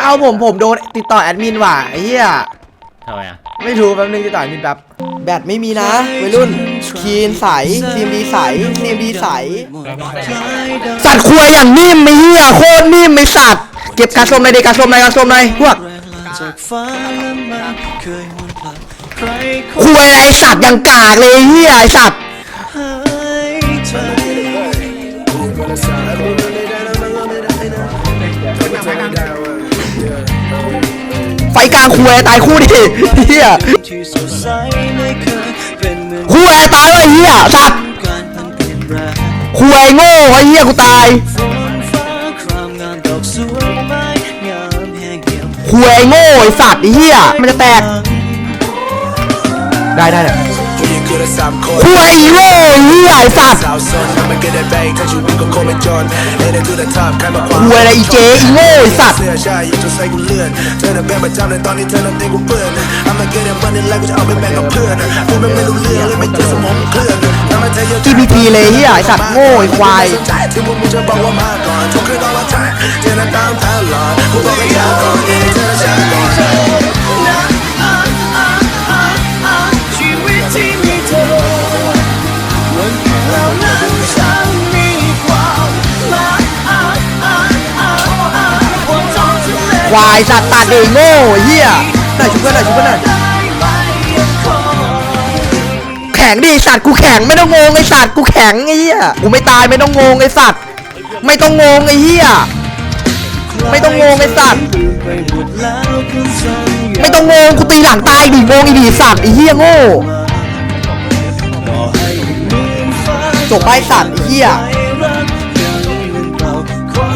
เอาผมผมโดนติดต่อแอดมินว่ะไอ้เหี้ยทำไมอะไม่รู้แป๊บนึงติดต่อแอดมินแป๊บแบตไม่มีนะวัยรุ่นคีนใสซีมดีใสซีมดีใส สัตว์ครัวอย่างนิ่มไม่เหี้ยโคตรนิ่มไม่สัตว์เก็บกระสมในอยเด็กกระสมในอยกระสมในอยพวกจากฟ้าและมันเคยหวนกลับใครคครัวไอสัตว์ยังกากเลยไอ้เหี้ยไอสัตว์หายใจ ไฟกลางคูแอตายคู่ดิเฮียคูแอตายว่ะเฮียสัตว์คูแอโง่ไอ้เฮียกูตายคูแอโง่ไอ้สัตว์ไอ้เฮียมันจะแตกได้ได้เนี่ย ครัวไอ้โง่ไอ้เหี้ยสัตว์ควยอะไรอีเจอีโง่สัตว์เสื้อชายจนใส่กูเลื่อนเธอน่ะเป็นประจำเลยตอนนี้เธอน่ะเต็มกูเปื้อนเอามาเกิดมันนี่แล้วกูจะเอาไปแบ่งกับเพื่อนพูดมันไม่รู้เลยเจอสมองเคลื่อนทำให้เธอเยอะ GPT เลยเหี้ยไอสัตว์โง่ไอควายที่มึงจะบอกว่ามาก่อนทุกคืนตลอดทางเจอหน้าตามตลอดกูบอกให้ยาก่อน นั้นช่างมีความหมายว่าจองทะเลควายสัตว์ตัดเองโง่เหี้ยหน่อยชุบเพื่อนหน่อยชุบเพื่อนหน่อยได้ไหมยังคอยแข็งดิสัตว์กูแข็งไม่ต้องงงไอสัตว์กูแข็งไอ้เหี้ยกูไม่ตายไม่ต้องงงไอสัตว์ไม่ต้องงงไอ้เหี้ย ไม่ต้องงงไอ้สัตว์ ไม่ต้องงงกูตีหลังตายดิงงอีดีสัตว์ไอ้เหี้ยโง่ จบไปสัตว์ไอ้เหี้ย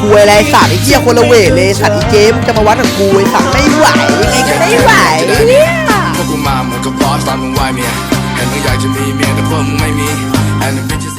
คุยอะไรสัตว์ไอ้เหี้ยคนละเวทเลยสัตว์ไอ้เจมจะมาวัดกับกูไอ้สัตว์ไม่ไหวยังไงก็ไม่ไหวเนี่ยพวกกูมาเหมือนกับบอสตอนมึงไหวเมียเห็นมึงอยากจะมีเมียแต่พวกมึงไม่มี and the bitches